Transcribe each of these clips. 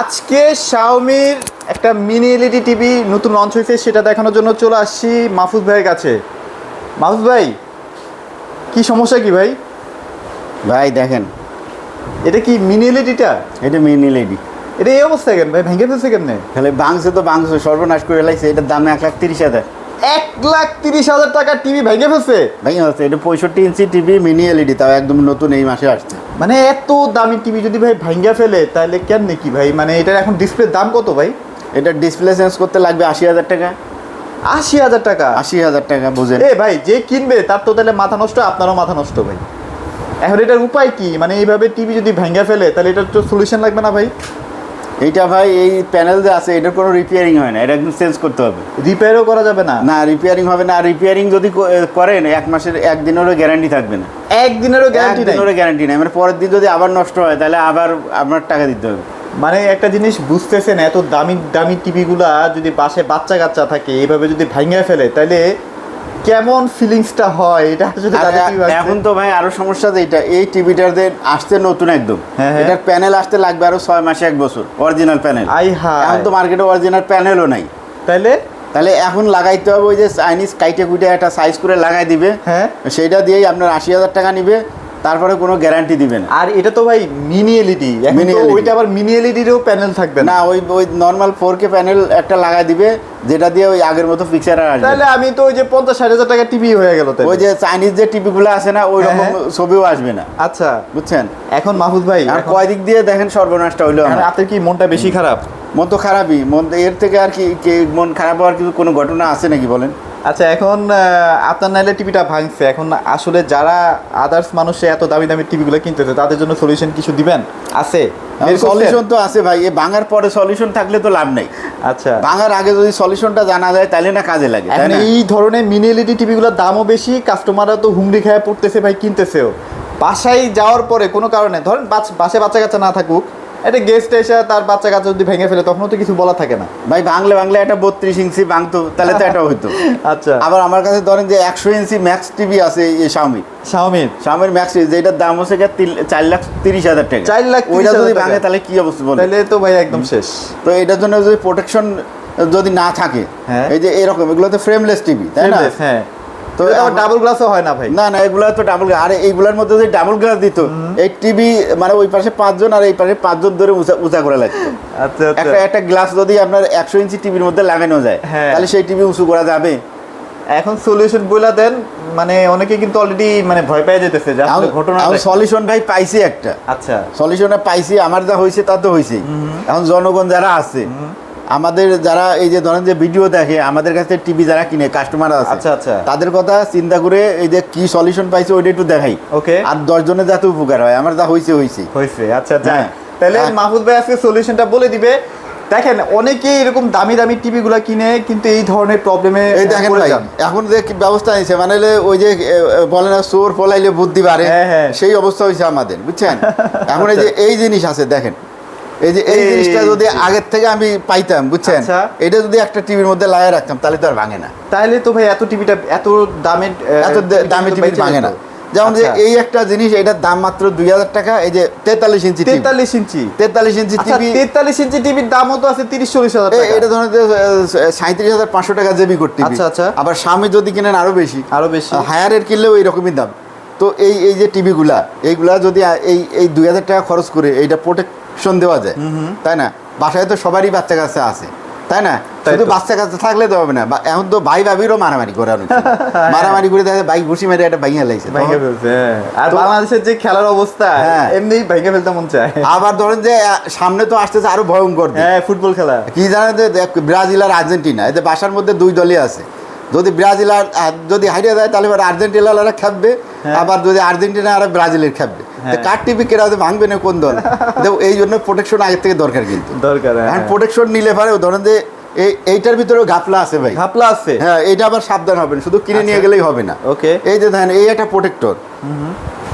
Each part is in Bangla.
আজকে শাওমির একটা মিনি এলইডি টিভি নতুন লঞ্চ হয়েছে সেটা দেখানোর জন্য চলে আসছি মাহফুজ ভাইয়ের কাছে। মাহফুজ ভাই কি সমস্যা কি ভাই? ভাই দেখেন। এটা কি মিনি এলইডিটা এটা মিনি এলইডি এটা এই অবস্থা কেন ভাই? ভেঙে ফেলছে কেমনে? তাহলে বাংসে তো বাংস সর্বনাশ করে লাগছে এটার দাম এক লাখ তিরিশ হাজার। এক লাখ তিরিশ হাজার টাকার টিভি ভেঙে ফেলছে। ভাই হচ্ছে এটা পঁয়ষট্টি ইঞ্চি টিভি মিনি এলইডি তাও একদম নতুন এই মাসে আসছে। মানে এত দামি টিভি যদি ভাই ভাঙ্গা ফেলে তাহলে কেন কি ভাই? মানে এটার এখন ডিসপ্লের দাম কত ভাই? এটা ডিসপ্লে চেঞ্জ করতে লাগবে আশি হাজার টাকা। আশি হাজার টাকা? আশি হাজার টাকা বুঝেন এ ভাই যে কিনবে তার তো তাহলে মাথা নষ্ট আপনারও মাথা নষ্ট ভাই। এখন এটার উপায় কি? মানে এইভাবে টিভি যদি ভেঙে ফেলে তাহলে এটার তো সলিউশন লাগবে না ভাই। এইটা ভাই এই প্যানেল যে আছে এটার কোনো রিপেয়ারিং হয় না এটা একদম চেঞ্জ করতে হবে। রিপেয়ারও করা যাবে না? না রিপেয়ারিং হবে না রিপেয়ারিং যদি করেন এক মাসের একদিনেরও গ্যারান্টি থাকবে না। একদিনেরও গ্যারান্টি নেই? একদিনেরও গ্যারান্টি নেই মানে পরের দিন যদি আবার নষ্ট হয় তাহলে আবার আপনার টাকা দিতে হবে। মানে একটা জিনিস বুঝতেছেন এত দামি দামি টিভিগুলা যদি পাশে বাচ্চা কাচ্চা থাকে এইভাবে যদি ভেঙে ফেলে তাহলে কেমন ফিলিংসটা হয় এটা আসতে- এখন তো ভাই আরও সমস্যা যেটা এই টিভিটাতে আসতে নতুন একদম। হ্যাঁ, হ্যাঁ। এটার প্যানেল আসতে লাগবে আরও ছয় মাসে এক বছর অরিজিনাল প্যানেল আই হ্যাঁ। এখন তো মার্কেটে অরিজিনাল প্যানেলও নাই। তাইলে? তাহলে এখন লাগাইতে হবে ওই যে চাইনিজ কাইটে কুইটে একটা সাইজ করে লাগাই দিবে। হ্যাঁ। সেইটা দিয়েই আপনার আশি হাজার টাকা নিবে। তারপরে কোনো গ্যারান্টি দিবেন। আর এটা তো ভাই মিনি এলইডি LED ওইটা আবার মিনি এলইডিরও প্যানেল থাকবে না। ওই ওই নর্মাল ফোর কে প্যানেল একটা লাগাই দিবে যেটা দিয়ে ওই আগের মতো পিকচার আর আসবে। তাহলে আমি তো ওই যে পঞ্চাশ ষাট হাজার টাকা টিভি হয়ে গেল ওই যে চাইনিজ যে টিভিগুলো আছে না ওই রকম হ্যাঁ, ছবিও আসবে না। আচ্ছা। বুঝছেন? এখন মাহফুজ ভাই আর কয় দিক দিয়ে দেখেন সর্বনাশটা হইল। আপনার কি মনটা বেশি খারাপ? মন তো খারাপই। মন এর থেকে আর কি কি- মন খারাপ হওয়ার কিছু কোনো ঘটনা আছে নাকি বলেন? আচ্ছা এখন আপনার নাইলে টিভিটা ভাঙছে। এখন আসলে যারা আদার্স মানুষে এত দামি দামি টিভিগুলো কিনতেছে তাদের জন্য সলিউশন কিছু দিবেন? আছে? সলিউশন তো আছে ভাই। এই ভাঙার পরে সলিউশন থাকলে তো লাভ নেই। আচ্ছা। ভাঙার আগে যদি সলিউশনটা জানা যায় তাহলে না কাজে লাগে এখন এই ধরনের মিনি এলইডি টিভিগুলোর দামও বেশি কাস্টমাররা তো হুমড়ি খেয়ে পড়তেছে ভাই কিনতেছেও। বাসায় যাওয়ার পরে কোনো কারণে ধরেন বাসায় বাচ্চা কাচ্চা না থাকুক একটা গেস্ট এসে তার বাচ্চা কাচ্চা যদি ভেঙে ফেলে তখনও তো কিছু বলা থাকে না। ভাই বাংলা বাংলা একটা বত্রিশ ইঞ্চি ভাঙতো তাহলে তো এটা হইতো। আচ্ছা। আবার আমার কাছে ধরেন যে একশো ইঞ্চি ম্যাক্স টিভি আছে এই শাওমি শাওমির শাওমির ম্যাক্স যেটার দাম হচ্ছে চার লাখ তিরিশ হাজার টাকা। চার লাখ ওইটা যদি ভাঙে তাহলে কি অবস্থা বলে তাহলে তো ভাই একদম শেষ। তো এটার জন্য যদি প্রোটেকশন যদি না থাকে হ্যাঁ। এই যে এরকম এগুলো তো ফ্রেমলেস টিভি তাই না? হ্যাঁ। তো ডাবল গ্লাসও হয় না ভাই। না না এগুলো তো ডাবল আর এইগুলোর মধ্যে যদি ডাবল গ্লাস দিত এই টিভি মানে ওই পাশে পাঁচজন আর এই পাশে পাঁচজন ধরে উঁচা উঁচা করে লাগতো। আচ্ছা আচ্ছা। একটা একটা গ্লাস যদি আপনার একশো ইঞ্চি টিভির মধ্যে লাগানো যায় হ্যাঁ। তাহলে সেই টিভি উঁচু করা যাবে। এখন সলিউশন বইলা দেন মানে অনেকে কিন্তু অলরেডি মানে ভয় পেয়ে যেতেছে যে আসলে ঘটনা সলিউশন ভাই পাইছি একটা। আচ্ছা। সলিউশনে পাইছি আমার যা হয়েছে তা তো হয়েছে এখন জনগণ যারা আছে আমাদের যারা এই যে ধরেন যে ভিডিও দেখে আমাদের কাছে টিভি যারা কিনে কাস্টমার আছে আচ্ছা, আচ্ছা। তাদের কথা চিন্তা করে এই যে কি সলিউশন পাইছে ওইটা একটু দেখাই। ওকে আর দশ জনের যাতে উপকার হয় আমার যা হয়েছে হয়েছে হয়েছে আচ্ছা আচ্ছা হ্যাঁ। তাহলে হ্যাঁ। মাহফুজ ভাই আজকে সলিউশনটা বলে দিবে। দেখেন অনেকেই এরকম দামি দামি টিভি গুলা কিনে কিন্তু এই ধরনের প্রবলেমে এই দেখেন ভাই এখন যে ব্যবস্থা নিয়েছে মানে ওই যে বলে না চোর পলাইলে বুদ্ধি বাড়ে হ্যাঁ, হ্যাঁ। সেই অবস্থা হয়েছে আমাদের বুঝছেন? এখন এই যে এই জিনিস আছে দেখেন এই যে এই জিনিসটা যদি আগের থেকে আমি পাইতাম বুঝছেন? আচ্ছা। এটা যদি একটা টিভির মধ্যে লাগিয়ে রাখতাম তাহলে তো আর ভাঙে না। তাহলে তো ভাই এত টিভিটা এত দামের এত দামি টিভি ভাঙে না। যেমন যে আচ্ছা। এই একটা জিনিস এটার দাম মাত্র দুই হাজার টাকা এই যে তেতাল্লিশ ইঞ্চি তেতাল্লিশ ইঞ্চি। তেতাল্লিশ ইঞ্চি আচ্ছা টিভি। তেতাল্লিশ ইঞ্চি টিভির দামও তো আছে তিরিশ চল্লিশ হাজার এটা ধরেন সাঁত্রিশ হাজার পাঁচশো টাকা জেবি করতে আচ্ছা, আচ্ছা। আবার স্বামী যদি কিনেন আরও বেশি। আরও বেশি। হায়ারের কিনলেও এইরকমই দাম। তো এই এই যে টিভিগুলা এইগুলা যদি এই এই দুই হাজার টাকা খরচ করে এইটা প্রোটেকশন দেওয়া যায় তাই না? বাসায় তো সবারই বাচ্চা কাচ্চা আছে। তাই না শুধু। বাচ্চা কাচ্চা থাকলে তো হবে না এখন তো ভাই ভাবিরও মারামারি করে অনেক মারামারি করে দেখা বাইক ঘুষি মেরে একটা বাইয়া লাগছে ভেঙে ফেলছে হ্যাঁ। আর বাংলাদেশের যে খেলার অবস্থা হ্যাঁ। এমনি ভেঙে ফেলতে মন চায় আবার ধরেন যে সামনে তো আসতেছে আরও ভয়ঙ্কর হ্যাঁ ফুটবল খেলা কি জানেন যে ব্রাজিল আর আর্জেন্টিনা এতে বাসার মধ্যে দুই দলই আছে যদি ব্রাজিল আর যদি হারিয়ে যায় তাহলে এবার আর্জেন্টিনারা খেলবে হ্যাঁ। আবার যদি আর্জেন্টিনা আর ব্রাজিলের খেলবে হ্যাঁ। কার টিভি কেরা ভাঙবে না কোন দল? এই জন্য প্রোটেকশন আগের থেকে দরকার কিন্তু। দরকার হ্যাঁ। প্রোটেকশন নিলে পারে ধরেন যে এই এইটার ভিতরেও গাফলা আছে ভাই। ঘাপলা আছে। হ্যাঁ এটা আবার সাবধান হবেন শুধু কিনে নিয়ে আচ্ছা। গেলেই হবে না। ওকে এই যে দেখেন এই একটা প্রোটেক্টর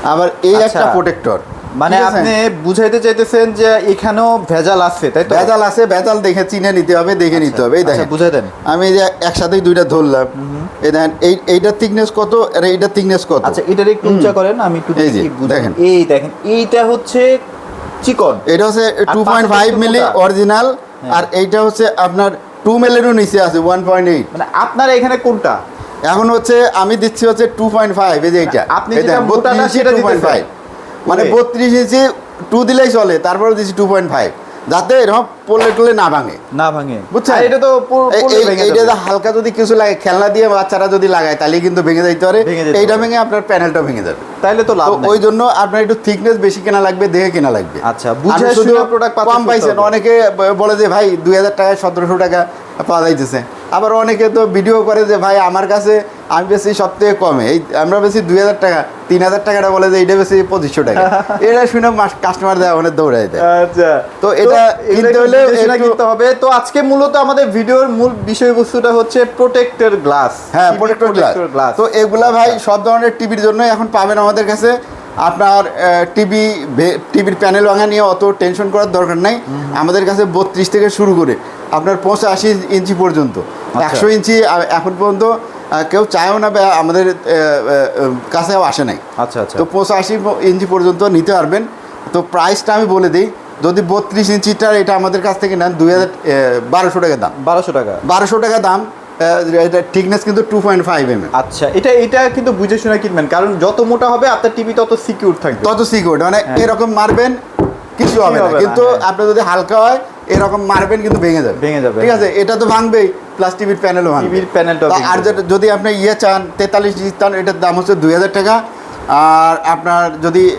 আবার এই আচ্ছা। একটা প্রোটেক্টর মানে আপনি বুঝাইতে চাইতেছেন যে এখানেও ভেজাল আছে তাই তো? ভেজাল আছে ভেজাল দেখে চিনে নিতে হবে দেখে নিতে হবে এই আচ্ছা, দেখেন। বুঝাই দেন। আমি এই যে একসাথেই দুইটা ধরলাম এই দেখেন এই এইটার থিকনেস কত আর এইটার থিকনেস কত? আচ্ছা এটার একটু উঁচা করেন আমি একটু দেখি দেখেন। এই দেখেন এইটা হচ্ছে চিকন। এটা হচ্ছে two point five milli original. আর এইটা হচ্ছে আপনার টু মিলেরও নিচে আছে ওয়ান পয়েন্ট এইট মানে আপনার এখানে কোনটা? এখন হচ্ছে আমি দিচ্ছি হচ্ছে টু পয়েন্ট ফাইভ এই যে এইটা। আপনি যেটা মোটাটা ইঞ্চি সেটা টু পয়েন্ট ফাইভ। মানে বত্রিশ ইঞ্চি টু দিলেই চলে তারপরে দিচ্ছি টু পয়েন্ট ফাইভ যাতে এরকম পড়লে টলে না ভাঙে। না ভাঙে। বুঝছেন? এটা তো যাবে। হালকা যদি কিছু লাগে খেলনা দিয়ে বাচ্চারা যদি লাগায় তাহলে কিন্তু ভেঙে যাইতে পারে। এইটা ভেঙে আপনার প্যানেলটা ভেঙে যাবে। তাইলে তো লাভ ওই জন্য আপনার একটু থিকনেস বেশি কেনা লাগবে দেখে কেনা লাগবে। আচ্ছা, বুঝে শুধু purchase কম পাইছেন। অনেকে বলে যে ভাই দুই হাজার টাকায় সতেরোশো টাকা পাওয়া যাইতেছে। আবার অনেকে তো ভিডিও করে যে ভাই আমার কাছে আমি বেশি সব থেকে কমে। এই আমরা বেশি দুই হাজার টাকা তিন হাজার টাকাটা বলে যে এইটা বেশি পঁচিশশো টাকা। এটা শুনে কাস্টমার দেয় অনেক দৌড়াই দেয়। আচ্ছা। তো এটা কিনতে হলে একটু- কিনতে হবে। তো আজকে মূলত আমাদের ভিডিওর মূল বিষয়বস্তুটা হচ্ছে প্রোটেক্টর গ্লাস হ্যাঁ প্রোটেক্টর গ্লাস তো এগুলা ভাই সব ধরনের টিভির জন্য এখন পাবেন আমাদের কাছে। আপনার টিভি টিভির প্যানেল ভাঙা নিয়ে অত টেনশন করার দরকার নাই। আমাদের কাছে বত্রিশ থেকে শুরু করে আপনার পঁচাশি ইঞ্চি পর্যন্ত। একশো ইঞ্চি এখন পর্যন্ত কেউ চায়ও না বা আমাদের কাছেও আসে নাই। আচ্ছা আচ্ছা। তো পঁচাশি ইঞ্চি পর্যন্ত নিতে পারবেন। তো প্রাইসটা আমি বলে দিই যদি বত্রিশ ইঞ্চিটার এটা আমাদের কাছ থেকে নেন দুই হাজার বারোশো টাকা দাম। বারোশো টাকা। বারোশো টাকা দাম এটা থিকনেস কিন্তু টু পয়েন্ট ফাইভ এম আচ্ছা এটা এটা কিন্তু বুঝে শুনে কিনবেন কারণ যত মোটা হবে আপনার টিভি তত সিকিউর থাকবে। তত সিকিউর মানে হ্যাঁ। এরকম মারবেন কিছু হবে না কিন্তু হ্যাঁ। আপনার যদি হালকা হয় এরকম মারবেন কিন্তু ভেঙে যাবে। ভেঙে যাবে, ঠিক হ্যাঁ। আছে এটা তো ভাঙবেই প্লাস টিভির প্যানেলও ভাঙবে। টিভির প্যানেলটা আর যেটা- যদি আপনি ইয়ে চান তেতাল্লিশ ইঞ্চি চান এটার দাম হচ্ছে দুই হাজার টাকা। আর আপনার যদি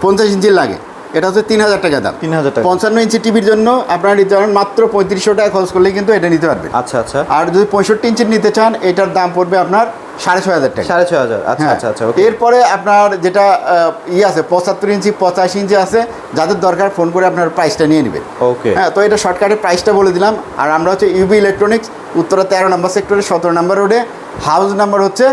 পঞ্চাশ ইঞ্চি লাগে এটা হচ্ছে তিন হাজার টাকা দাম। 3000 টাকা। পঞ্চান্ন ইঞ্চি টিভির জন্য আপনারা নিতে পারেন মাত্র পঁয়ত্রিশশো টাকা খরচ করলে কিন্তু এটা নিতে পারবেন। আচ্ছা আচ্ছা। আর যদি পঁয়ষট্টি ইঞ্চির নিতে চান এটার দাম পড়বে আপনার সাড়ে ছয় হাজার টাকা। সাড়ে ছয় হাজার। আচ্ছা হ্যাঁ। আচ্ছা আচ্ছা এরপরে আপনার যেটা ই আছে পঁচাত্তর ইঞ্চি পঁচাশি ইঞ্চি আছে যাদের দরকার ফোন করে আপনার প্রাইসটা নিয়ে নেবেন। ওকে হ্যাঁ তো এটা শর্টকাটে প্রাইসটা বলে দিলাম। আর আমরা হচ্ছে ইউবি ইলেকট্রনিক্স উত্তরা তেরো নম্বর সেক্টরে সতেরো নম্বর রোডে হাউস নাম্বার হচ্ছে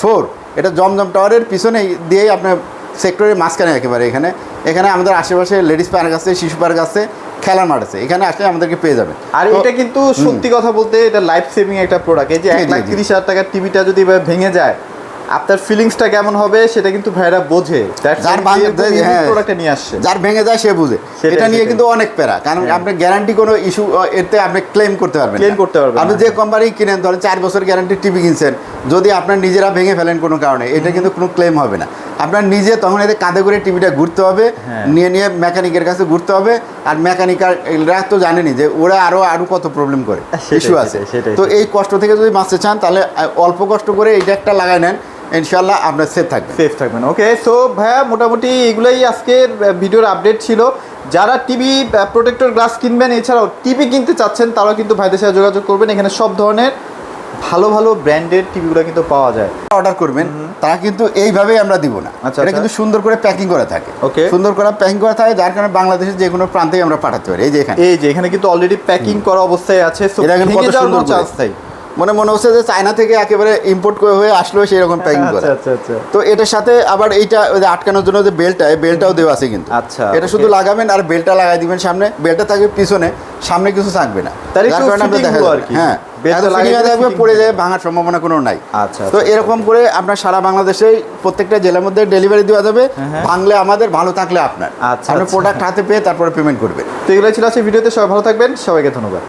ফোর এটা জমজম টাওয়ারের পিছনে দিয়েই আপনার সেক্টরের মাঝখানে একেবারে এখানে। এখানে আমাদের আশেপাশে লেডিস পার্ক আছে শিশু পার্ক আছে খেলার মাঠ আছে। এখানে আসলে আমাদেরকে পেয়ে যাবে আর এটা কিন্তু সত্যি কথা বলতে এটা লাইফ সেভিং একটা প্রোডাক্ট এই যে এক লাখ তিরিশ হাজার টাকার টিভিটা যদি ভেঙে যায় আপনার ফিলিংসটা কেমন হবে সেটা কিন্তু ভাইরা বোঝে। যার ভাঙে- হ্যাঁ। প্রোডাক্টটা নিয়ে আসছে। যার ভেঙে যায় সে বুঝে। এটা নিয়ে কিন্তু অনেক প্যারা। কারণ হ্যাঁ। আপনি গ্যারান্টি কোনো ইস্যু এতে আপনি ক্লেম করতে পারবেন না। করতে পারবেন আপনি যে কোম্পানি কিনেন ধরেন চার বছর গ্যারান্টি টিভি কিনছেন যদি আপনার নিজেরা ভেঙে ফেলেন কোনো কারণে এটা কিন্তু কোনো ক্লেম হবে না। আপনার নিজে তখন এতে কাঁধে করে টিভিটা ঘুরতে হবে হ্যাঁ। নিয়ে নিয়ে মেকানিকের কাছে ঘুরতে হবে আর মেকানিকাররা তো জানেনি যে ওরা আরও আরও কত প্রবলেম করে। ইস্যু আছে। তো এই কষ্ট থেকে যদি বাঁচতে চান তাহলে অল্প কষ্ট করে এইটা একটা লাগাই নেন ইনশাল্লাহ আপনার সেফ থাকবে সেফ থাকবেন ওকে সো ভাইয়া মোটামুটি এগুলোই আজকের ভিডিওর আপডেট ছিল। যারা টিভি প্রোটেক্টর গ্লাস কিনবেন এছাড়াও টিভি কিনতে চাচ্ছেন তারাও কিন্তু ভাইদের সাথে যোগাযোগ করবেন। এখানে সব ধরনের ভালো ভালো ব্র্যান্ডের টিভিগুলো কিন্তু পাওয়া যায়। অর্ডার করবেন তারা কিন্তু এইভাবেই আমরা দিব না। আচ্ছা, এটা আচ্ছা। কিন্তু সুন্দর করে প্যাকিং করা থাকে। ওকে সুন্দর করে প্যাকিং করা থাকে যার কারণে বাংলাদেশের যে কোনো প্রান্তেই আমরা পাঠাতে পারি। এই যে এখানে। এই যে এখানে কিন্তু অলরেডি প্যাকিং করা অবস্থায় আছে। সো ভেঙে যাওয়ার চান্স মনে মনে হচ্ছে যে চায়না থেকে একেবারে ইম্পোর্ট করে হয়ে আসলো সেই রকম প্যাকিং করা। আচ্ছা আচ্ছা। আচ্ছা তো এটার সাথে আবার এইটা ওই আটকানোর জন্য যে বেল্টটা এই বেল্টটাও দেওয়া আছে কিন্তু। আচ্ছা, এটা শুধু লাগাবেন আর বেল্টটা লাগাই দিবেন সামনে। বেল্টটা থাকবে পিছনে সামনে কিছু থাকবে না। তার একটু কারণে দেখা কি। হ্যাঁ হয়ে থাকবে পড়ে যায় ভাঙার সম্ভাবনা কোনো নাই। আচ্ছা, তো আচ্ছা, এরকম করে আপনার সারা বাংলাদেশে প্রত্যেকটা জেলার মধ্যে ডেলিভারি দেওয়া যাবে। হ্যাঁ। ভাঙলে আমাদের ভালো থাকলে আপনার। আচ্ছা, আপনি আচ্ছা। প্রোডাক্ট হাতে পেয়ে তারপরে পেমেন্ট করবেন। তো এগুলো ছিল আজকে ভিডিওতে। সবাই ভালো থাকবেন। সবাইকে ধন্যবাদ।